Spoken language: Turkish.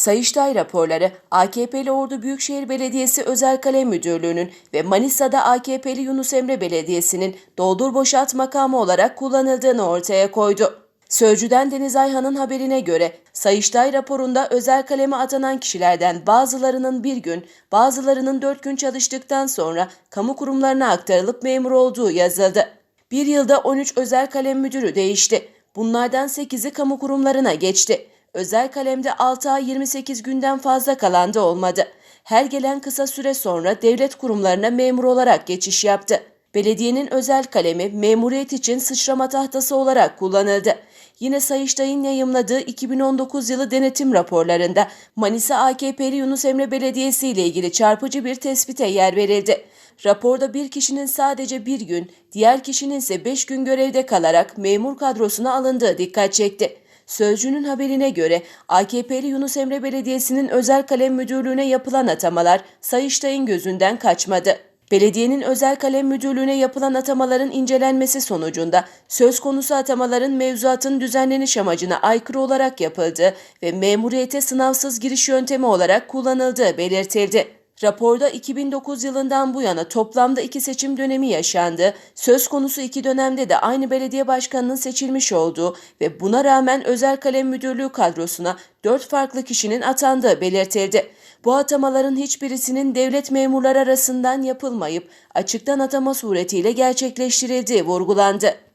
Sayıştay raporları AKP'li Ordu Büyükşehir Belediyesi Özel Kalem Müdürlüğü'nün ve Manisa'da AKP'li Yunus Emre Belediyesi'nin doldur boşalt makamı olarak kullanıldığını ortaya koydu. Sözcüden Deniz Ayhan'ın haberine göre Sayıştay raporunda özel kaleme atanan kişilerden bazılarının bir gün, bazılarının dört gün çalıştıktan sonra kamu kurumlarına aktarılıp memur olduğu yazıldı. Bir yılda 13 özel kalem müdürü değişti. Bunlardan 8'i kamu kurumlarına geçti. Özel kalemde 6 ay 28 günden fazla kalan da olmadı. Her gelen kısa süre sonra devlet kurumlarına memur olarak geçiş yaptı. Belediyenin özel kalemi memuriyet için sıçrama tahtası olarak kullanıldı. Yine Sayıştay'ın yayımladığı 2019 yılı denetim raporlarında Manisa AKP'li Yunus Emre Belediyesi ile ilgili çarpıcı bir tespite yer verildi. Raporda bir kişinin sadece bir gün, diğer kişinin ise beş gün görevde kalarak memur kadrosuna alındığı dikkat çekti. Sözcünün haberine göre AKP'li Yunus Emre Belediyesi'nin özel kalem müdürlüğüne yapılan atamalar Sayıştay'ın gözünden kaçmadı. Belediyenin özel kalem müdürlüğüne yapılan atamaların incelenmesi sonucunda söz konusu atamaların mevzuatın düzenleniş amacına aykırı olarak yapıldığı ve memuriyete sınavsız giriş yöntemi olarak kullanıldığı belirtildi. Raporda 2009 yılından bu yana toplamda iki seçim dönemi yaşandı. Söz konusu iki dönemde de aynı belediye başkanının seçilmiş olduğu ve buna rağmen özel kalem müdürlüğü kadrosuna dört farklı kişinin atandığı belirtildi. Bu atamaların hiçbirisinin devlet memurları arasından yapılmayıp açıktan atama suretiyle gerçekleştirildiği vurgulandı.